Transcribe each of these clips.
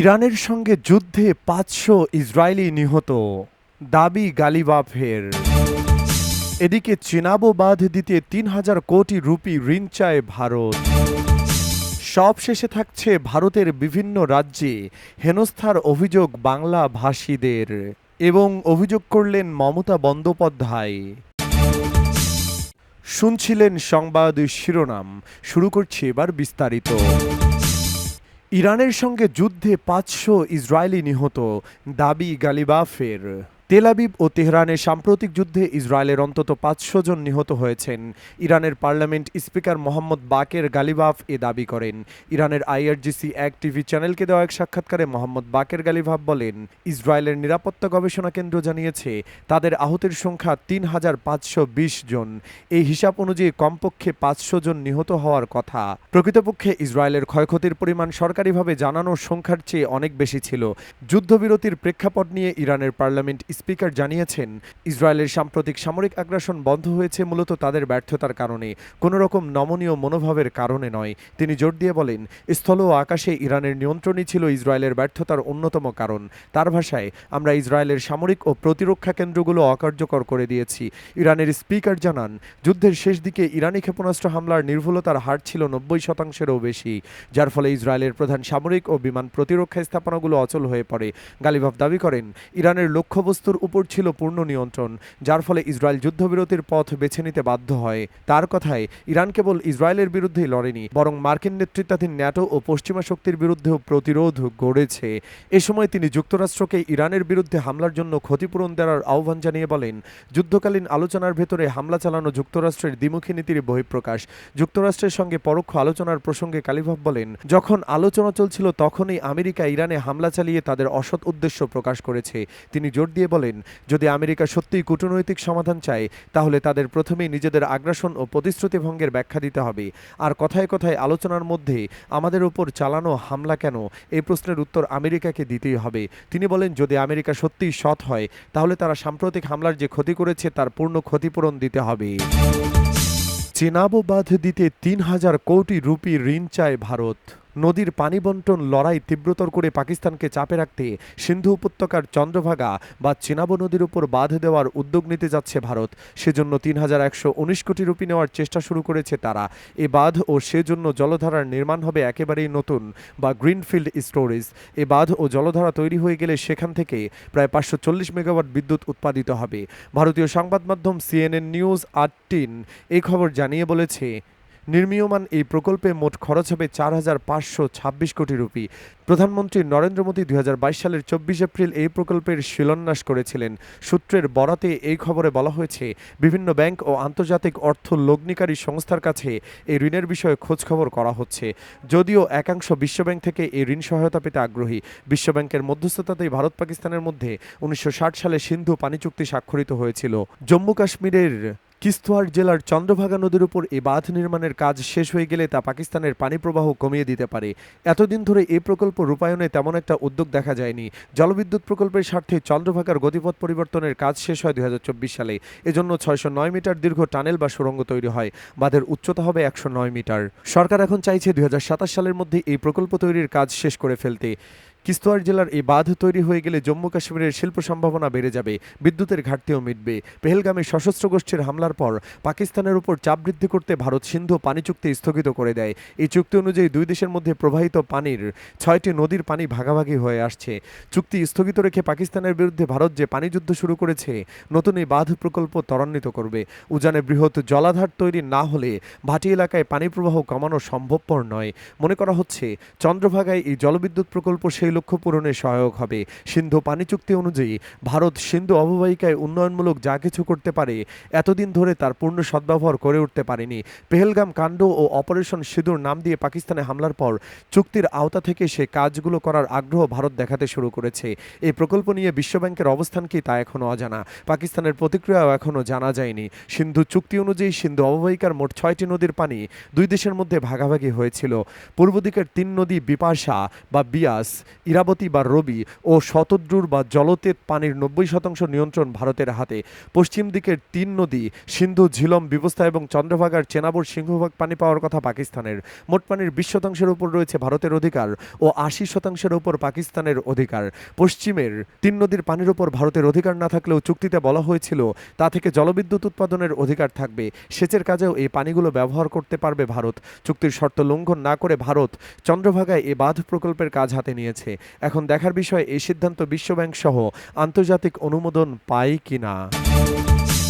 ইরানের সঙ্গে যুদ্ধে পাঁচশো ইসরায়েলি নিহত। দাবি গালিবাফের। এদিকে চিনাবো বাঁধ দিতে তিন হাজার কোটি রুপি ঋণ চায় ভারত। সব শেষে থাকছে ভারতের বিভিন্ন রাজ্যে হেনস্থার অভিযোগ বাংলা ভাষীদের এবং অভিযোগ করলেন মমতা বন্দ্যোপাধ্যায়। শুনছিলেন সংবাদ শিরোনাম। শুরু করছি এবার বিস্তারিত। ইরানের সঙ্গে যুদ্ধে পাঁচশো ইসরায়েলি নিহত। দাবি গালিবাফের। তেলাবিব ও তেহরানের সাম্প্রতিক যুদ্ধে ইসরায়েলের অন্তত পাঁচশো জন নিহত হয়েছেন। ইরানের parliament speaker Mohammad Bagher Ghalibaf এ দাবি করেন। ইরানের আইআরজিসি এক টিভি চ্যানেলকে দেওয়া এক সাক্ষাৎকারে মোহাম্মদ বাকের গালিবাফ বলেন, ইসরায়েলের নিরাপত্তা গবেষণা কেন্দ্র জানিয়েছে, তাদের আহতের সংখ্যা তিন হাজার পাঁচশো বিশ জন। এই হিসাব অনুযায়ী কমপক্ষে পাঁচশো জন নিহত হওয়ার কথা। প্রকৃতপক্ষে ইসরায়েলের ক্ষয়ক্ষতির পরিমাণ সরকারিভাবে জানানোর সংখ্যার চেয়ে অনেক বেশি ছিল। যুদ্ধবিরতির প্রেক্ষাপট নিয়ে ইরানের পার্লামেন্ট স্পিকার জানিয়েছেন, ইসরায়েলের সাম্প্রতিক সামরিক আগ্রাসন বন্ধ হয়েছে মূলত তাদের ব্যর্থতার কারণে কোনো রকম নমনীয় মনোভাবের কারণে নয়। তিনি জোর দিয়ে বলেন, স্থল ও আকাশে ইরানের নিয়ন্ত্রণই ছিল ইসরায়েলের ব্যর্থতার অন্যতম কারণ। তার ভাষায়, আমরা ইসরায়েলের সামরিক ও প্রতিরক্ষা কেন্দ্রগুলো অকার্যকর করে দিয়েছি। ইরানের স্পিকার জানান, যুদ্ধের শেষ দিকে ইরানি ক্ষেপণাস্ত্র হামলার নির্ভুলতার হার ছিল নব্বই শতাংশেরও বেশি, যার ফলে ইসরায়েলের প্রধান সামরিক ও বিমান প্রতিরক্ষা স্থাপনাগুলো অচল হয়ে পড়ে। গালিভাব দাবি করেন, ইরানের লক্ষ্যবস্তুর উপর ছিল পূর্ণ নিয়ন্ত্রণ, যার ফলে ইসরায়েল যুদ্ধবিরতির পথ বেছে নিতে বাধ্য হয়। তার কথায়, ইরান কেবল ইসরায়েলের বিরুদ্ধেই লড়েনি, বরং মার্কিন নেতৃত্বাধীন ন্যাটো ও পশ্চিমা শক্তির বিরুদ্ধেও প্রতিরোধ গড়েছে। এ সময় তিনি যুক্তরাষ্ট্রকে ইরানের বিরুদ্ধে হামলার জন্য ক্ষতিপূরণ দেওয়ার আহ্বান জানিয়ে বলেন, যুদ্ধকালীন আলোচনার ভেতরে হামলা চালানো যুক্তরাষ্ট্রের দ্বিমুখী নীতির বহিঃপ্রকাশ। যুক্তরাষ্ট্রের সঙ্গে পরোক্ষ আলোচনার প্রসঙ্গে কালিভাব বলেন, যখন আলোচনা চলছিল তখনই আমেরিকা ইরানে হামলা চালিয়ে তাদের অসৎ উদ্দেশ্য প্রকাশ করেছে। তিনি জোর দিয়ে বলেন, যদি আমেরিকা সত্যিই কূটনৈতিক সমাধান চায়, তাহলে তাদের প্রথমেই নিজেদের আগ্রাসন ও প্রতিশ্রুতি ভঙ্গের ব্যাখ্যা দিতে হবে। আর কথায় কথায় আলোচনার মধ্যে আমাদের উপর চালানো হামলা কেন? এই প্রশ্নের উত্তর আমেরিকাকে দিতেই হবে। তিনি বলেন, যদি আমেরিকা সত্যিই সৎ হয়, তাহলে তারা সাম্প্রতিক হামলার যে ক্ষতি করেছে, তার পূর্ণ ক্ষতিপূরণ দিতে হবে। চেনাবো বাঁধ দিতে তিন হাজার কোটি রুপি ঋণ চায় ভারত। নদীর পানি বন্টন লড়াই তীব্রতর করে পাকিস্তানকে চাপে রাখতে সিন্ধু উপত্যকার চন্দ্রভাগা বা চিনাবো নদীর উপর বাঁধ দেওয়ার উদ্যোগ নিতে যাচ্ছে ভারত। সেজন্য তিন হাজার একশো উনিশ কোটি রুপি নেওয়ার চেষ্টা শুরু করেছে তারা। এ বাঁধ ও সেজন্য জলধারার নির্মাণ হবে একেবারেই নতুন বা গ্রিনফিল্ড স্টোরেজ। এ বাঁধ ও জলধারা তৈরি হয়ে গেলে সেখান থেকে প্রায় পাঁচশো চল্লিশ মেগাওয়াট বিদ্যুৎ উৎপাদিত হবে। ভারতীয় সংবাদ মাধ্যম সিএনএন নিউজ আটটিন এই খবর জানিয়ে বলেছে নির্মীয়মান এই প্রকল্পে মোট খরচ হবে চার হাজার পাঁচশো ছাব্বিশ কোটি রুপি। প্রধানমন্ত্রী নরেন্দ্র মোদী দুই হাজার বাইশ সালের চব্বিশ এপ্রিল এই প্রকল্পের শিলান্যাস করেছিলেন। সূত্রের বরাতে এই খবরে বলা হয়েছে, বিভিন্ন ব্যাংক ও আন্তর্জাতিক অর্থ লগ্নিকারী সংস্থার কাছে এই ঋণের বিষয়ে খোঁজখবর করা হচ্ছে। যদিও একাংশ বিশ্বব্যাংক থেকে এই ঋণ সহায়তা পেতে আগ্রহী। বিশ্বব্যাংকের মধ্যস্থতাতেই ভারত পাকিস্তানের মধ্যে উনিশশো ষাট সালে সিন্ধু পানি চুক্তি স্বাক্ষরিত হয়েছিল। জম্মু কাশ্মীরের কিস্তোয়ার জেলার চন্দ্রভাগা নদীর উপর এই বাঁধ নির্মাণের কাজ শেষ হয়ে গেলে তা পাকিস্তানের পানি প্রবাহ কমিয়ে দিতে পারে। এতদিন ধরে এই প্রকল্প রূপায়ণে তেমন একটা উদ্যোগ দেখা যায়নি। জলবিদ্যুৎ প্রকল্পের স্বার্থে চন্দ্রভাগার গতিপথ পরিবর্তনের কাজ শেষ হয় দুই হাজার চব্বিশ সালে। এজন্য ছয়শো নয় মিটার দীর্ঘ টানেল বা সুড়ঙ্গ তৈরি হয়। বাঁধের উচ্চতা হবে একশো নয় মিটার। সরকার এখন চাইছে দুই হাজার সাতাশ সালের মধ্যে এই প্রকল্প তৈরির কাজ শেষ করে ফেলতে। কিস্তোয়ার জেলার এই বাঁধ তৈরি হয়ে গেলে জম্মু কাশ্মীরের শিল্প সম্ভাবনা বেড়ে যাবে, বিদ্যুতের ঘাটতিও মিটবে। পেহেলগামে সশস্ত্র গোষ্ঠীর হামলার পর পাকিস্তানের উপর চাপ বৃদ্ধি করতে ভারত সিন্ধু পানি চুক্তি স্থগিত করে দেয়। এই চুক্তি অনুযায়ী দুই দেশের মধ্যে প্রবাহিত পানির ছয়টি নদীর পানি ভাগাভাগি হয়ে আসছে। চুক্তি স্থগিত রেখে পাকিস্তানের বিরুদ্ধে ভারত যে পানি যুদ্ধ শুরু করেছে, নতুন এই বাঁধ প্রকল্প ত্বরান্বিত করবে। উজানে বৃহৎ জলাধার তৈরি না হলে ভাটি এলাকায় পানি প্রবাহ কমানো সম্ভবপর নয়। মনে করা হচ্ছে, চন্দ্রভাগায় এই জলবিদ্যুৎ প্রকল্প সেই লক্ষ্য পূরণে সহায়ক হবে। সিন্ধু পানি চুক্তি অনুযায়ী ভারত সিন্ধু অববাহিকায় উন্নয়নমূলক যা কিছু করতে পারে, এতদিন ধরে তার পূর্ণ সদ্ব্যবহার করে উঠতে পারেনি। পেহেলগাম কাণ্ড ও অপারেশন সিঁদুর নাম দিয়ে পাকিস্তানে হামলার পর চুক্তির আওতা থেকে সে কাজগুলো করার আগ্রহ ভারত দেখাতে শুরু করেছে। এই প্রকল্প নিয়ে বিশ্বব্যাংকের অবস্থান কি তা এখনও অজানা। পাকিস্তানের প্রতিক্রিয়াও এখনও জানা যায়নি। সিন্ধু চুক্তি অনুযায়ী সিন্ধু অববাহিকার মোট ছয়টি নদীর পানি দুই দেশের মধ্যে ভাগাভাগি হয়েছিল। পূর্ব দিকের তিন নদী বিপাশা বা বিয়াস ইরাবতী বা রবি ও শতদ্রুর বা জলতেজ পানির নব্বই শতাংশ নিয়ন্ত্রণ ভারতের হাতে। পশ্চিম দিকের তিন নদী, সিন্ধু, ঝিলম, বিবস্তা এবং চন্দ্রভাগার চেনাবর সিংহভাগ পানি পাওয়ার কথা পাকিস্তানের। মোট পানির বিশ শতাংশের উপর রয়েছে ভারতের অধিকার ও আশি শতাংশের উপর পাকিস্তানের অধিকার। পশ্চিমের তিন নদীর পানির উপর ভারতের অধিকার না থাকলেও চুক্তিতে বলা হয়েছিল, তা থেকে জলবিদ্যুৎ উৎপাদনের অধিকার থাকবে। সেচের কাজেও এই পানিগুলো ব্যবহার করতে পারবে ভারত। চুক্তির শর্ত লঙ্ঘন না করে ভারত চন্দ্রভাগায় এ বাঁধ প্রকল্পের কাজ হাতে নিয়েছে। এখন দেখার বিষয়, এই সিদ্ধান্ত বিশ্বব্যাংক সহ আন্তর্জাতিক অনুমোদন পায় কিনা?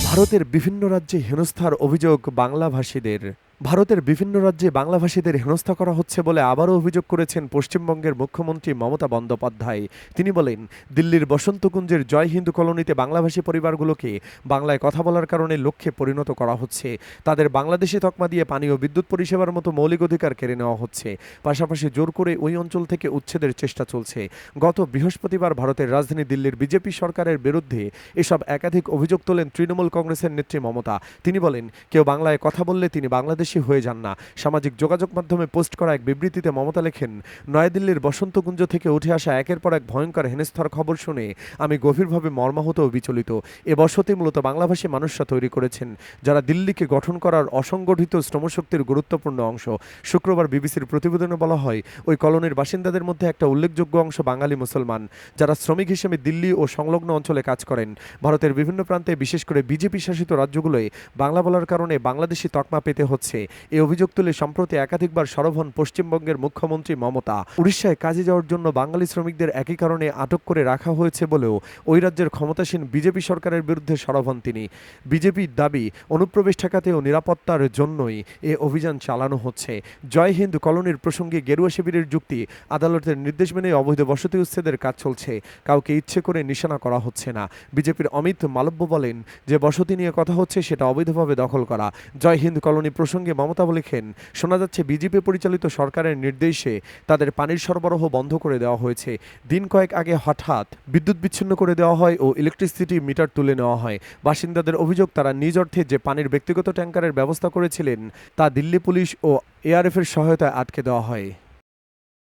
ভারতের বিভিন্ন রাজ্যে হেনস্থার অভিযোগ বাংলাভাষীদের। ভারতের বিভিন্ন রাজ্যে বাংলাভাষীদের হেনস্থা করা হচ্ছে বলে আবারও অভিযোগ করেছেন পশ্চিমবঙ্গের মুখ্যমন্ত্রী মমতা বন্দ্যোপাধ্যায়। তিনি বলেন, দিল্লির বসন্তকুঞ্জের জয় হিন্দু কলোনিতে বাংলাভাষী পরিবারগুলোকে বাংলায় কথা বলার কারণে লক্ষ্যে পরিণত করা হচ্ছে। তাদের বাংলাদেশি তকমা দিয়ে পানি ও বিদ্যুৎ পরিষেবার মতো মৌলিক অধিকার কেড়ে নেওয়া হচ্ছে। পাশাপাশি জোর করে ওই অঞ্চল থেকে উচ্ছেদের চেষ্টা চলছে। গত বৃহস্পতিবার ভারতের রাজধানী দিল্লির বিজেপি সরকারের বিরুদ্ধে এসব একাধিক অভিযোগ তোলেন তৃণমূল কংগ্রেসের নেত্রী মমতা। তিনি বলেন, কেউ বাংলায় কথা বললে তিনি বাংলাদেশি হয়ে যান না। সামাজিক যোগাযোগ মাধ্যমে পোস্ট করা এক বিবৃতিতে মমতা লেখেন, নয়াদিল্লির বসন্তকুঞ্জ থেকে উঠে আসা একের পর এক ভয়ঙ্কর হেনস্থার খবর শুনে আমি গভীরভাবে মর্মাহত ও বিচলিত। এ বসতি মূলত বাংলাভাষী মানুষরা তৈরি করেছেন, যারা দিল্লিকে গঠন করার অসংগঠিত শ্রমশক্তির গুরুত্বপূর্ণ অংশ। শুক্রবার বিবিসির প্রতিবেদনে বলা হয়, ওই কলোনির বাসিন্দাদের মধ্যে একটা উল্লেখযোগ্য অংশ বাঙালি মুসলমান, যারা শ্রমিক হিসেবে দিল্লি ও সংলগ্ন অঞ্চলে কাজ করেন। ভারতের বিভিন্ন প্রান্তে বিশেষ করে বিজেপি শাসিত রাজ্যগুলোয় বাংলা বলার কারণে বাংলাদেশি তকমা পেতে হচ্ছে। এই অভিযোগ তুলে সম্প্রতি একাধিকবার সরব হন পশ্চিমবঙ্গের মুখ্যমন্ত্রী মমতা। উড়িষ্যায় কাজে যাওয়ার জন্য বাঙালি শ্রমিকদের একই কারণে আটক করে রাখা হয়েছে বলেও ওই রাজ্যের ক্ষমতাসীন বিজেপি সরকারের বিরুদ্ধে সরব হন তিনি। বিজেপির দাবি, অনুপ্রবেশ ঠেকাতে ও নিরাপত্তার জন্যই এ অভিযান চালানো হচ্ছে। জয় হিন্দ কলোনির প্রসঙ্গে গেরুয়া শিবিরের যুক্তি, আদালতের নির্দেশ মেনে অবৈধ বসতি উচ্ছেদের কাজ চলছে। কাউকে ইচ্ছে করে নিশানা করা হচ্ছে না। বিজেপির অমিত মালব্য বলেন, যে বসতি নিয়ে কথা হচ্ছে সেটা অবৈধভাবে দখল করা। জয় হিন্দ কলোনি প্রসঙ্গে মমতা বলেছেন শোনা যাচ্ছে বিজেপি পরিচালিত সরকারের নির্দেশে তাদের পানির সরবরাহ বন্ধ করে দেওয়া হয়েছে। দিন কয়েক আগে হঠাৎ বিদ্যুৎ বিচ্ছিন্ন করে দেওয়া হয় ও ইলেকট্রিসিটি মিটার তুলে নেওয়া হয়। বাসিন্দাদের অভিযোগ, তারা নিজ অর্থে যে পানির ব্যক্তিগত ট্যাঙ্কারের ব্যবস্থা করেছিলেন, তা দিল্লি পুলিশ ও এআরএফের সহায়তায় আটকে দেওয়া হয়।